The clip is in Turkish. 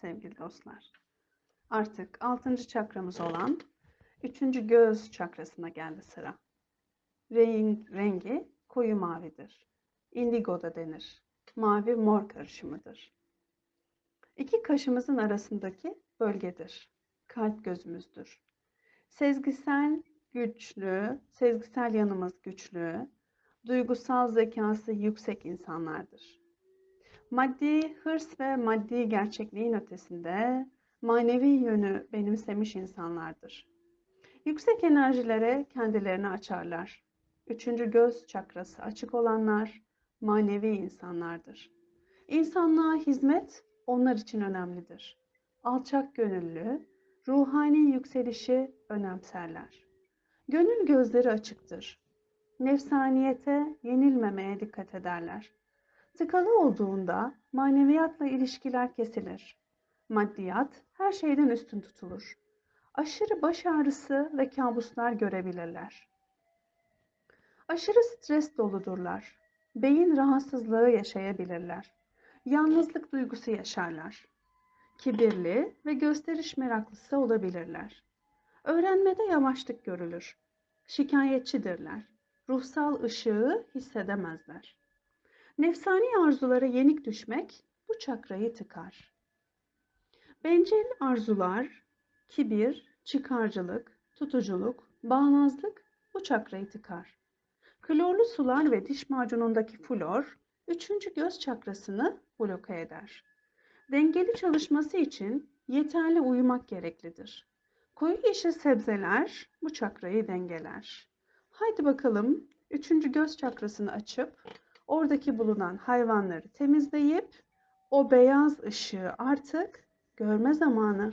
sevgili dostlar. Artık altıncı çakramız olan üçüncü göz çakrasına geldi sıra. Renk, rengi koyu mavidir. Indigo da denir. Mavi mor karışımıdır. İki kaşımızın arasındaki bölgedir. Kalp gözümüzdür. Sezgisel güçlü, sezgisel yanımız güçlü, duygusal zekası yüksek insanlardır. Maddi hırs ve maddi gerçekliğin ötesinde manevi yönü benimsemiş insanlardır. Yüksek enerjilere kendilerini açarlar. Üçüncü göz çakrası açık olanlar manevi insanlardır. İnsanlığa hizmet onlar için önemlidir. Alçak gönüllü, ruhani yükselişi önemserler. Gönül gözleri açıktır. Nefsaniyete yenilmemeye dikkat ederler. Tıkalı olduğunda maneviyatla ilişkiler kesilir. Maddiyat her şeyden üstün tutulur. Aşırı baş ağrısı ve kabuslar görebilirler. Aşırı stres doludurlar. Beyin rahatsızlığı yaşayabilirler. Yalnızlık duygusu yaşarlar. Kibirli ve gösteriş meraklısı olabilirler. Öğrenmede yavaşlık görülür. Şikayetçidirler. Ruhsal ışığı hissedemezler. Nefsani arzulara yenik düşmek bu çakrayı tıkar. Bencil arzular, kibir, çıkarcılık, tutuculuk, bağnazlık bu çakrayı tıkar. Klorlu sular ve diş macunundaki flor, üçüncü göz çakrasını bloke eder. Dengeli çalışması için yeterli uyumak gereklidir. Koyu yeşil sebzeler bu çakrayı dengeler. Haydi bakalım üçüncü göz çakrasını açıp oradaki bulunan hayvanları temizleyip o beyaz ışığı artık görme zamanı.